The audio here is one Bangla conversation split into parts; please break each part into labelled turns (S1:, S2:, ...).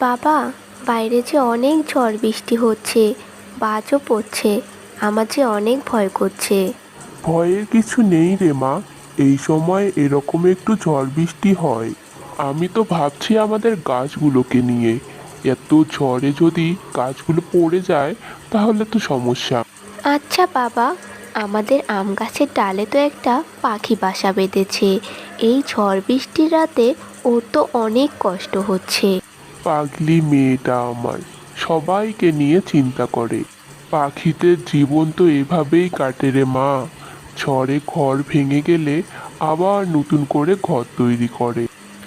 S1: বাবা বাইরে যে অনেক ঝড় বৃষ্টি হচ্ছে বাজও পড়ছে আমার যে অনেক ভয় করছে।
S2: ভয়ের কিছু নেই রে মা এই সময় এরকম একটু ঝড় বৃষ্টি হয়। আমি তো ভাবছি আমাদের গাছগুলোকে নিয়ে এত ঝড়ে যদি গাছগুলো পড়ে যায় তাহলে তো সমস্যা।
S1: আচ্ছা বাবা আমাদের আম গাছের ডালে তো একটা পাখি বাসা বেঁধেছে এই ঝড় বৃষ্টির রাতে ওর তো অনেক কষ্ট হচ্ছে।
S2: পাগলি মেয়েটা আমার সবাইকে নিয়ে চিন্তা করে। পাখিদের জীবন তো এভাবেই কাটে রে মা। ঝড়ে ঘর ভেঙে গেলে আবার নতুন করে ঘর তৈরি করে।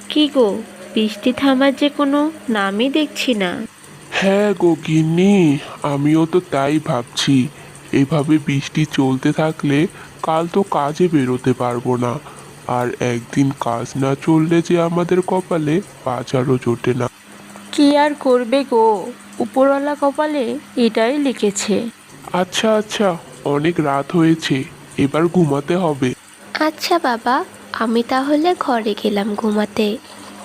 S3: কি গো বৃষ্টি থামার যে কোনো নামই দেখছি না।
S2: হ্যাঁ গো গিন্নি আমিও তো তাই ভাবছি। এভাবে বৃষ্টি চলতে থাকলে কাল তো কাজে বেরোতে পারব না। আর একদিন কাজ না চললে যে আমাদের কপালে বাজারও জোটে না।
S3: কি আর করবে গো? উপরওয়ালা কপালে এটাই লিখেছে।
S2: আচ্ছা আচ্ছা অনেক রাত হয়েছে এবার ঘুমাতে হবে।
S1: আচ্ছা বাবা আমি তাহলে ঘরে গেলাম ঘুমাতে।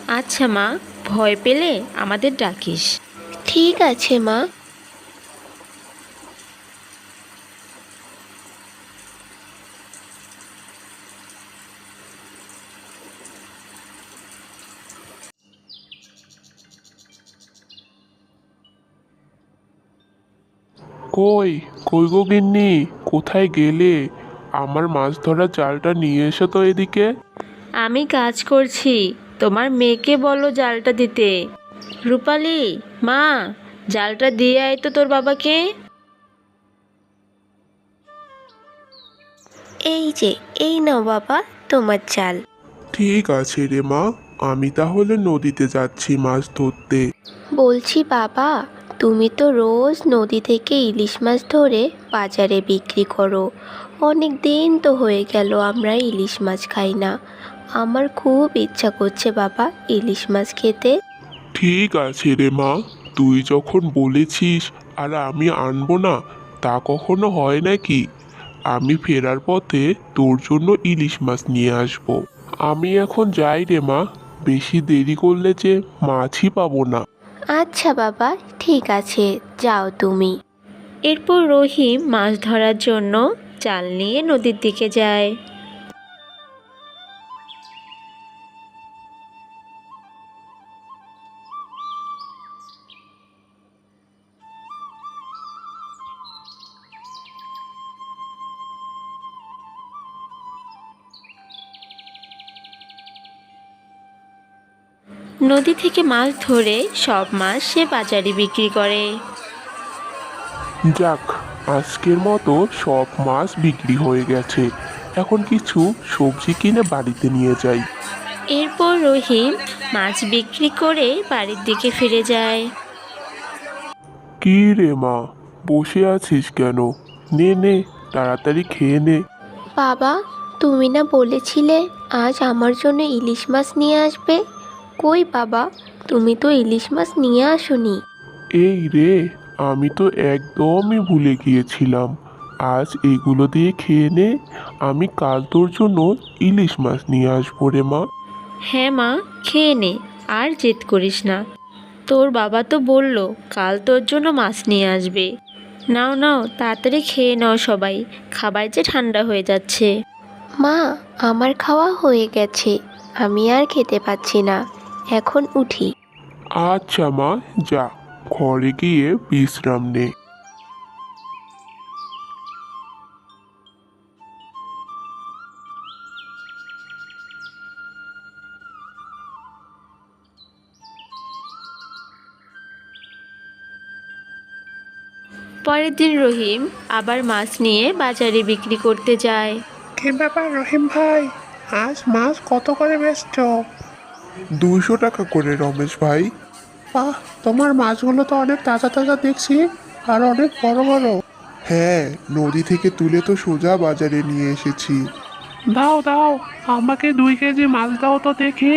S3: আচ্ছা মা ভয় পেলে আমাদের ডাকিস।
S1: ঠিক আছে মা।
S2: কই? কই গো গিন্নি? কোথায় গেলে? আমার মাছ ধরার জালটা নিয়ে এসো তো এদিকে।
S3: আমি কাজ করছি। তোমার মেয়েকে বলো জালটা দিতে। রূপালি মা জালটা দিয়ে আয় তো তোর বাবাকে।
S1: এই যে এই নাও বাবা তোমার চাল
S2: ঠিক আছে রে মা আমি তাহলে নদীতে যাচ্ছি মাছ ধরতে।
S1: বলছি বাবা তুমি তো রোজ নদী থেকে ইলিশ মাছ ধরে বাজারে বিক্রি করো। অনেক দিন তো হয়ে গেল, আমরা ইলিশ মাছ খাই না। আমার খুব ইচ্ছা করছে বাবা ইলিশ মাছ খেতে।
S2: ঠিক আছে রে মা, তুই যখন বলেছিস আর আমি আনব না, তা কখনো হয় নাকি? আমি ফেরার পথে তোর জন্য ইলিশ মাছ নিয়ে আসব। আমি এখন যাই রে মা, বেশি দেরি করলে যে মাছই পাবো না।
S1: আচ্ছা বাবা, ঠিক আছে, যাও তুমি।
S3: এরপর রহিম মাছ ধরার জন্য জাল নিয়ে নদীর দিকে যায়। নদী থেকে মাছ ধরে সব মাছ সে বাজারে বিক্রি করে।
S2: যাক আজকের মতো সব মাছ বিক্রি হয়ে গেছে। এখন কিছু সবজি কিনে বাড়িতে নিয়ে যাই।
S3: এরপর রহিম মাছ বিক্রি করে বাড়ির দিকে ফিরে যায়।
S2: কি রে মা বসে আছিস কেন? নে নে তাড়াতাড়ি খেয়ে নে।
S1: বাবা তুমি না বলেছিলে আজ আমার জন্য ইলিশ মাছ নিয়ে আসবে? কই বাবা? তুমি তো ইলিশ মাছ নিয়ে আসোনি।
S2: এই রে আমি তো একদমই ভুলে গিয়েছিলাম। আজ এগুলো দিয়ে খেয়ে নে আমি কাল তোর জন্য ইলিশ মাছ নিয়ে আসব রে মা।
S3: হ্যাঁ মা খেয়ে নে আর জেদ করিস না। তোর বাবা তো বলল কাল তোর জন্য মাছ নিয়ে আসবে। নাও নাও তাড়াতাড়ি খেয়ে নাও সবাই খাবার যে ঠান্ডা হয়ে যাচ্ছে।
S1: মা আমার খাওয়া হয়ে গেছে। আমি আর খেতে পাচ্ছি না। এখন উঠি।
S2: আচ্ছা মা যা ঘরে গিয়ে বিশ্রাম নে।
S3: পরের দিন রহিম আবার মাছ নিয়ে বাজারে বিক্রি করতে যায়।
S4: কি ব্যাপার রহিম ভাই? আজ মাছ কত করে বেচছ?
S2: দুইশো টাকা করে রমেশ ভাই।
S4: বাহ তোমার মাছগুলো তো অনেক তাজা তাজা দেখছি আর অনেক বড় বড়।
S2: হ্যাঁ নদী থেকে তুলে তো সোজা বাজারে নিয়ে এসেছি।
S4: দাও দাও আমাকে দুই কেজি মাছ দাও তো দেখি।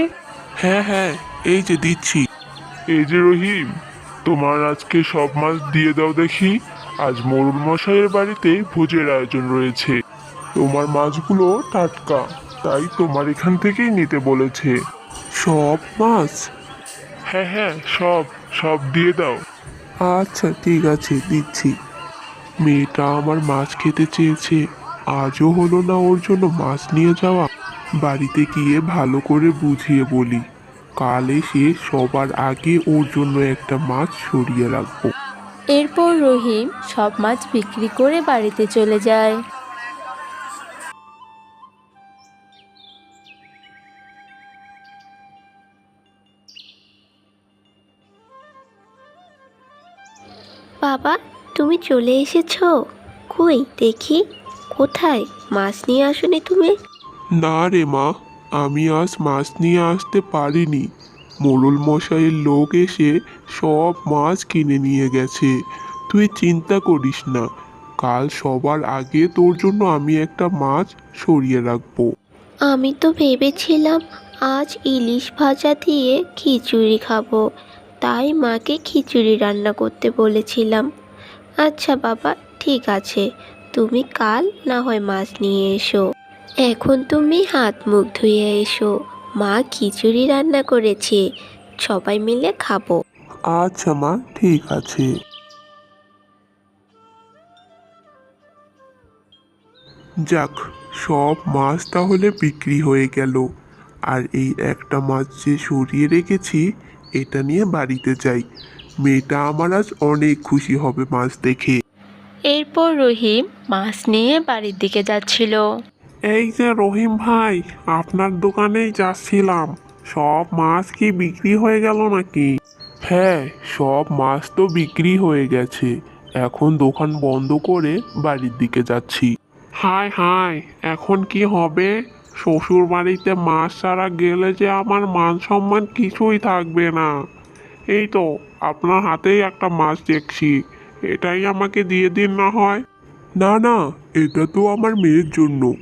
S2: হ্যাঁ হ্যাঁ এই যে দিচ্ছি। এই যে রহিম তোমার আজকে সব মাছ দিয়ে দাও দেখি। আজ মরুল মশাইয়ের বাড়িতে ভোজের আয়োজন রয়েছে। তোমার মাছগুলো টাটকা তাই তোমার এখান থেকেই নিতে বলেছে। সব মাছ? হ্যাঁ হ্যাঁ সব সব দিয়ে দাও। আচ্ছা ঠিক আছে দিচ্ছি। মেয়েটা আমার মাছ খেতে চেয়েছে। আজও হলো না ওর জন্য মাছ নিয়ে যাওয়া? বাড়িতে গিয়ে ভালো করে বুঝিয়ে বলি। কাল এসে সবার আগে ওর জন্য একটা মাছ সরিয়ে রাখব।
S3: এরপর রহিম সব মাছ বিক্রি করে বাড়িতে চলে যায়।
S1: বাবা তুমি চলে এসেছ? কই দেখি। কোথায়? মাছ নিয়ে আসনি তুমি?
S2: না রে মা আমি আজ মাছ নিয়ে আসতে পারিনি। মোড়ল মশাইয়ের লোক এসে সব মাছ কিনে নিয়ে গেছে। তুই চিন্তা করিস না কাল সবার আগে তোর জন্য আমি একটা মাছ সরিয়ে রাখব।
S1: আমি তো ভেবেছিলাম আজ ইলিশ ভাজা দিয়ে খিচুড়ি খাব। তাই মাকে খিচুড়ি রান্না করতে বলেছিলাম। আচ্ছা বাবা, ঠিক আছে, তুমি কাল না হয় মাছ নিয়ে এসো। এখন তুমি হাত মুখ ধুয়ে এসো। মা খিচুড়ি রান্না করেছে, সবাই মিলে খাব।
S2: আচ্ছা মা, ঠিক আছে। যাক, সব মাছ তাহলে বিক্রি হয়ে গেল। আর এই একটা মাছ যে সরিয়ে রেখেছি এটা নিয়ে বাড়িতে যাই। মেয়েটা আমার আজ অনেক খুশি হবে মাছ দেখে।
S3: এরপর রহিম মাছ নিয়ে বাড়ির দিকে যাচ্ছিল।
S2: এই যে রহিম ভাই আপনার দোকানেই যাচ্ছিলাম। সব মাছ কি বিক্রি হয়ে গেল নাকি? হ্যাঁ সব মাছ তো বিক্রি হয়ে গেছে। এখন দোকান বন্ধ করে বাড়ির দিকে যাচ্ছি। হায় হায় এখন কি হবে? শ্বশুর বাড়িতে মাছ ছাড়া গেলে যে আমার মান সম্মান কিছুই থাকবে না। এই তো, আপনার হাতেই একটা মাছ দেখছি। এটাই আমাকে দিয়ে দিন না হয়। না না, এটা তো আমার মেয়ের জন্য।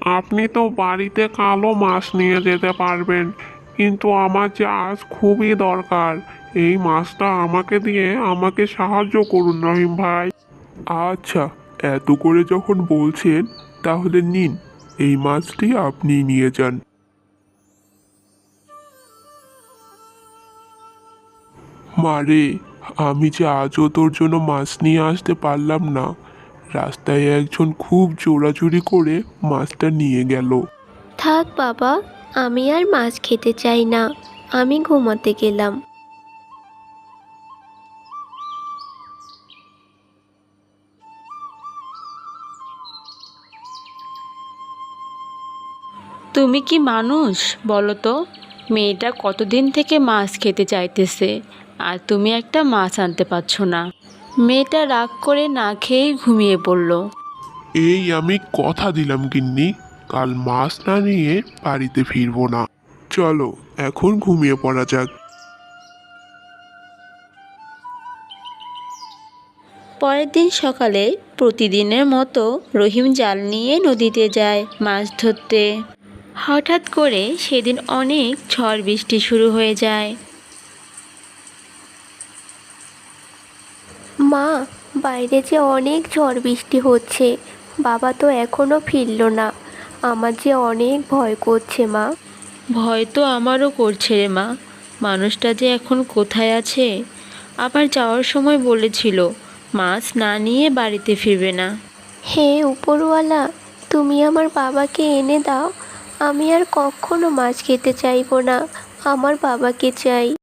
S2: আপনি তো বাড়িতে কালো মাছ নিয়ে যেতে পারবেন, কিন্তু আমার যে আজ খুবই দরকার, এই মাছটা আমাকে দিয়ে আমাকে সাহায্য করুন রহিম ভাই। আচ্ছা এত করে যখন বলছেন, তাহলে নিন। এই মাছটি আপনি নিয়ে যান। মারে, আমি যে আজও তোর জন্য মাছ নিয়ে আসতে পারলাম না। রাস্তায় একজন খুব জোরাজুরি করে মাছটা নিয়ে গেল।
S1: থাক বাবা, আমি আর মাছ খেতে চাই না। আমি ঘুমাতে গেলাম।
S3: তুমি কি মানুষ? বলো তো মেয়েটা কতদিন থেকে মাছ খেতে চাইতেছে আর তুমি একটা মাছ আনতে পারছ না। মেয়েটা রাগ করে না খেয়েই ঘুমিয়ে পড়ল।
S2: এই আমি কথা দিলাম গিন্নি। কাল মাছ না নিয়ে বাড়িতে ফিরবো না। চলো এখন ঘুমিয়ে পড়া যাক।
S3: পরের দিন সকালে প্রতিদিনের মতো রহিম জাল নিয়ে নদীতে যায় মাছ ধরতে। হঠাৎ করে সেদিন অনেক ঝড় বৃষ্টি শুরু হয়ে যায়।
S1: মা বাইরে যে অনেক ঝড় বৃষ্টি হচ্ছে বাবা তো এখনও ফিরলো না। আমার যে অনেক ভয় করছে মা।
S3: ভয় তো আমারও করছে রে মা। মানুষটা যে এখন কোথায় আছে? আবার যাওয়ার সময় বলেছিল মাছ না নিয়ে বাড়িতে ফিরবে না।
S1: হে উপরওয়ালা তুমি আমার বাবাকে এনে দাও আমি আর কখনো মাছ খেতে চাইব না। আমার বাবাকে চাই।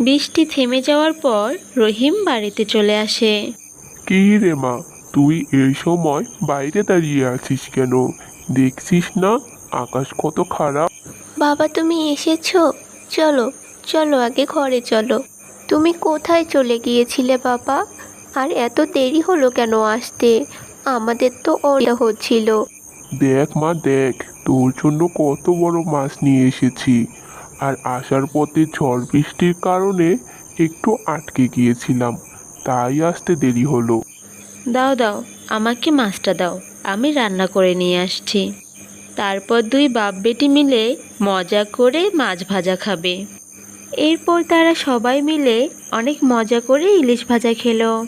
S3: বৃষ্টি থেমে যাওয়ার পর রহিম বাড়িতে চলে আসে।
S2: কি রে মা তুই এই সময় বাইরে দাঁড়িয়ে আছিস কেন? দেখছিস না আকাশ কত খারাপ।
S1: বাবা তুমি এসেছ? চলো চলো আগে ঘরে চলো। তুমি কোথায় চলে গিয়েছিলে বাবা? আর এত দেরি হলো কেন আসতে? আমাদের তো অসুবিধা হচ্ছিল।
S2: দেখ মা, দেখ, তোর জন্য কত বড় মাছ নিয়ে এসেছি। আর আসার পথে ঝড় বৃষ্টির কারণে একটু আটকে গিয়েছিলাম, তাই আসতে দেরি হলো।
S3: দাও দাও, আমাকে মাছটা দাও, আমি রান্না করে নিয়ে আসছি। তারপর দুই বাপ বেটি মিলে মজা করে মাছ ভাজা খাবে। এরপর তারা সবাই মিলে অনেক মজা করে ইলিশ ভাজা খেলো।